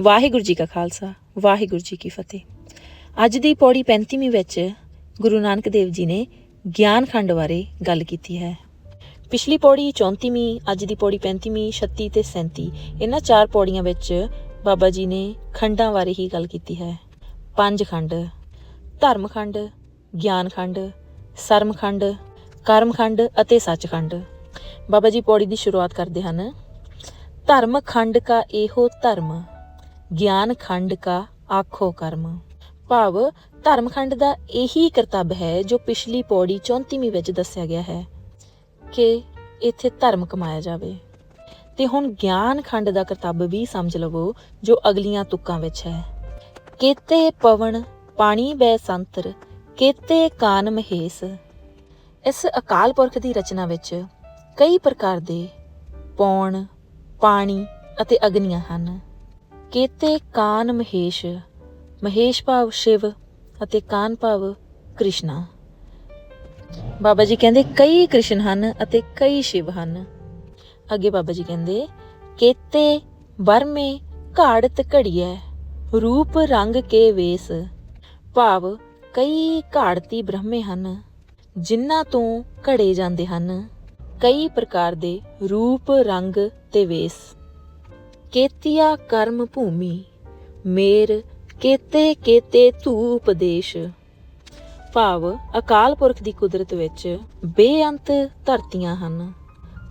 ਵਾਹਿਗੁਰੂ ਜੀ ਕਾ ਖਾਲਸਾ, ਵਾਹਿਗੁਰੂ ਜੀ ਕੀ ਫਤਿਹ। ਅੱਜ ਦੀ ਪੌੜੀ 35ਵੀਂ ਵਿੱਚ ਗੁਰੂ ਨਾਨਕ ਦੇਵ ਜੀ ਨੇ ਗਿਆਨ ਖੰਡ ਬਾਰੇ ਗੱਲ ਕੀਤੀ ਹੈ। ਪਿਛਲੀ ਪੌੜੀ 34ਵੀਂ ਅੱਜ ਦੀ ਪੌੜੀ 35ਵੀਂ 36 ਤੇ 37 ਇਹਨਾਂ ਚਾਰ ਪੌੜੀਆਂ ਵਿੱਚ ਬਾਬਾ ਜੀ ਨੇ ਖੰਡਾਂ ਬਾਰੇ ਹੀ ਗੱਲ ਕੀਤੀ ਹੈ। ਪੰਜ ਖੰਡ, ਧਰਮ ਖੰਡ, ਗਿਆਨ ਖੰਡ, ਸਰਮ ਖੰਡ, ਕਰਮ ਖੰਡ ਅਤੇ ਸੱਚ ਖੰਡ। ਬਾਬਾ ਜੀ ਪੌੜੀ ਦੀ ਸ਼ੁਰੂਆਤ ਕਰਦੇ ਹਨ। ਧਰਮ ਖੰਡ ਕਾ ਇਹੋ ਧਰਮ ਗਿਆਨ ਖੰਡ ਕਾ ਆਖੋ ਕਰਮ। ਭਾਵ ਧਰਮ ਖੰਡ ਦਾ ਇਹੀ ਕਰਤੱਵ ਹੈ ਜੋ ਪਿਛਲੀ ਪੌੜੀ 34ਵੀਂ ਵਿੱਚ ਦੱਸਿਆ ਗਿਆ ਹੈ ਕਿ ਇੱਥੇ ਧਰਮ ਕਮਾਇਆ ਜਾਵੇ। ਤੇ ਹੁਣ ਗਿਆਨ ਖੰਡ ਦਾ ਕਰਤੱਵ ਵੀ ਸਮਝ ਲਵੋ ਜੋ ਅਗਲੀਆਂ ਤੁਕਾਂ ਵਿੱਚ ਹੈ। ਕੇਤੇ ਪਵਨ ਪਾਣੀ ਬੈ ਸੰਤਰ, ਕੇਤੇ ਕਾਨ ਮਹੇਸ। ਇਸ ਅਕਾਲ ਪੁਰਖ ਦੀ ਰਚਨਾ ਵਿੱਚ ਕਈ ਪ੍ਰਕਾਰ ਦੇ ਪੌਣ, ਪਾਣੀ ਅਤੇ ਅਗਨੀਆਂ ਹਨ। ਕੇਤੇ ਕਾਨ ਮਹੇਸ਼ ਮਹੇਸ਼ ਭਾਵ ਸ਼ਿਵ ਅਤੇ ਕਾਨ ਭਾਵ ਕ੍ਰਿਸ਼ਨਾ। ਬਾਬਾ ਜੀ ਕਹਿੰਦੇ ਕਈ ਕ੍ਰਿਸ਼ਨ ਹਨ ਅਤੇ ਕਈ ਸ਼ਿਵ ਹਨ। ਅੱਗੇ ਬਾਬਾ ਜੀ ਕਹਿੰਦੇ, ਕੇਤੇ ਬਰਮੇ ਘਾੜਤ ਘੜੀਐ, ਰੂਪ ਰੰਗ ਕੇ ਵੇਸ, ਭਾਵ ਕਈ ਘਾੜਤੀ ਬ੍ਰਹਮੇ ਹਨ, ਜਿਨ੍ਹਾਂ ਤੋਂ ਘੜੇ ਜਾਂਦੇ ਹਨ, ਕਈ ਪ੍ਰਕਾਰ ਦੇ ਰੂਪ ਰੰਗ ਤੇ ਵੇਸ। ਕੇਤੀਆ ਕਰਮ ਭੂਮੀ, ਮੇਰ ਕੇਤੇ ਕੇਤੇ ਧੂਪ ਦੇਸ਼। ਭਾਵ ਅਕਾਲ ਪੁਰਖ ਦੀ ਕੁਦਰਤ ਵਿੱਚ ਬੇਅੰਤ ਧਰਤੀਆਂ ਹਨ,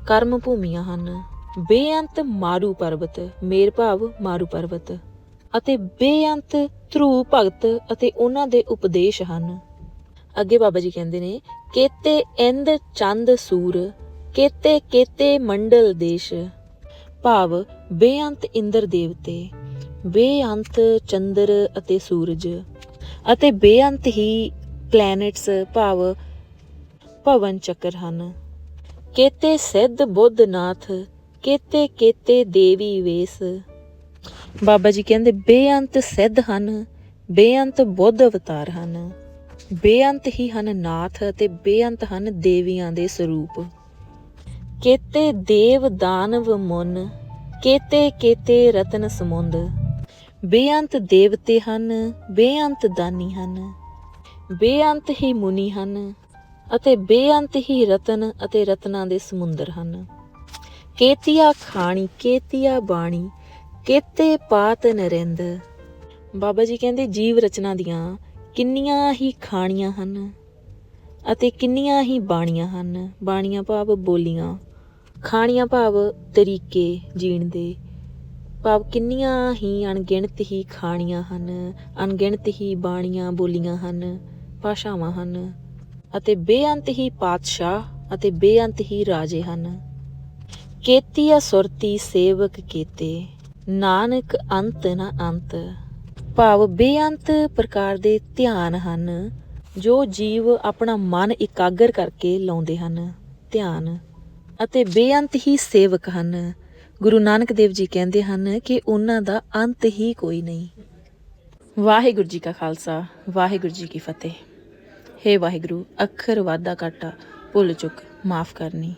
ਕਰਮ ਭੂਮੀਆਂ ਹਨ। ਬੇਅੰਤ ਮਾਰੂ ਪਰਬਤ, ਮੇਰ ਭਾਵ ਮਾਰੂ ਪਰਬਤ। ਅਤੇ ਬੇਅੰਤ ਧਰੂ ਭਗਤ ਅਤੇ ਉਹਨਾਂ ਦੇ ਉਪਦੇਸ਼ ਹਨ। ਅੱਗੇ ਬਾਬਾ ਜੀ ਕਹਿੰਦੇ ਨੇ, ਕੇਤੇ ਇੰਦ ਚੰਦ ਸੂਰ, ਕੇਤੇ ਕੇਤੇ ਮੰਡਲ ਦੇਸ਼। ਭਾਵ ਬੇਅੰਤ ਇੰਦਰ ਦੇਵਤੇ, ਬੇਅੰਤ ਚੰਦਰ ਅਤੇ ਸੂਰਜ, ਅਤੇ ਬੇਅੰਤ ਹੀ ਪਲੈਨਟਸ ਭਾਵ ਭਵਨ ਚੱਕਰ ਹਨ। ਕੇਤੇ ਸਿੱਧ ਬੁੱਧਨਾਥ ਕੇਤੇ ਕੇਤੇ ਦੇਵੀ ਵੇਸ। ਬਾਬਾ ਜੀ ਕਹਿੰਦੇ, ਬੇਅੰਤ ਸਿੱਧ ਹਨ, ਬੇਅੰਤ ਬੁੱਧ ਅਵਤਾਰ ਹਨ। ਬੇਅੰਤ ਹੀ ਹਨ ਨਾਥ ਅਤੇ ਬੇਅੰਤ ਹਨ ਦੇਵੀਆਂ ਦੇ ਸਰੂਪ। ਕੇਤੇ ਦੇਵ ਦਾਨਵ ਮੁਨ, ਕੇਤੇ ਕੇਤੇ ਰਤਨ ਸਮੁੰਦ। ਬੇਅੰਤ ਦੇਵਤੇ ਹਨ, ਬੇਅੰਤ ਦਾਨੀ ਹਨ। ਬੇਅੰਤ ਹੀ ਮੁਨੀ ਹਨ ਅਤੇ ਬੇਅੰਤ ਹੀ ਰਤਨ ਅਤੇ ਰਤਨਾਂ ਦੇ ਸਮੁੰਦਰ ਹਨ। ਕੇਤੀਆ ਖਾਣੀ, ਕੇਤੀਆ ਬਾਣੀ, ਕੇਤੇ ਪਾਤ ਨਰਿੰਦ। ਬਾਬਾ ਜੀ ਕਹਿੰਦੇ ਜੀਵ ਰਚਨਾ ਦੀਆਂ ਕਿੰਨੀਆਂ ਹੀ ਖਾਣੀਆਂ ਹਨ ਅਤੇ ਕਿੰਨੀਆਂ ਹੀ ਬਾਣੀਆਂ ਹਨ, ਬਾਣੀਆਂ ਭਾਵ ਬੋਲੀਆਂ। ਖਾਣੀਆਂ ਭਾਵ ਤਰੀਕੇ ਜੀਣ ਦੇ। ਭਾਵ ਕਿੰਨੀਆਂ ਹੀ ਅਣਗਿਣਤ ਹੀ ਖਾਣੀਆਂ ਹਨ, ਅਣਗਿਣਤ ਹੀ ਬਾਣੀਆਂ ਬੋਲੀਆਂ ਹਨ, ਭਾਸ਼ਾਵਾਂ ਹਨ ਅਤੇ ਬੇਅੰਤ ਹੀ ਪਾਤਸ਼ਾਹ ਅਤੇ ਬੇਅੰਤ ਹੀ ਰਾਜੇ ਹਨ। ਕੇਤੀਆ ਸੁਰਤੀ ਸੇਵਕ ਕੀਤੇ, ਨਾਨਕ ਅੰਤ ਨਾ ਅੰਤ। ਭਾਵ ਬੇਅੰਤ ਪ੍ਰਕਾਰ ਦੇ ਧਿਆਨ ਹਨ, ਜੋ ਜੀਵ ਆਪਣਾ ਮਨ ਇਕਾਗਰ ਕਰਕੇ ਲਾਉਂਦੇ ਹਨ। ਧਿਆਨ ਅਤੇ ਬੇਅੰਤ ਹੀ ਸੇਵਕ ਹਨ। ਗੁਰੂ ਨਾਨਕ ਦੇਵ ਜੀ ਕਹਿੰਦੇ ਹਨ ਕਿ ਉਹਨਾਂ ਦਾ ਅੰਤ ਹੀ ਕੋਈ ਨਹੀਂ। ਵਾਹਿਗੁਰੂ ਜੀ ਕਾ ਖਾਲਸਾ, ਵਾਹਿਗੁਰੂ ਜੀ ਕੀ ਫਤਿਹ। ਹੇ ਵਾਹਿਗੁਰੂ, ਅੱਖਰ ਵਾਦਾ ਕਾਟਾ ਭੁੱਲ ਚੁੱਕ, ਮਾਫ ਕਰਨੀ।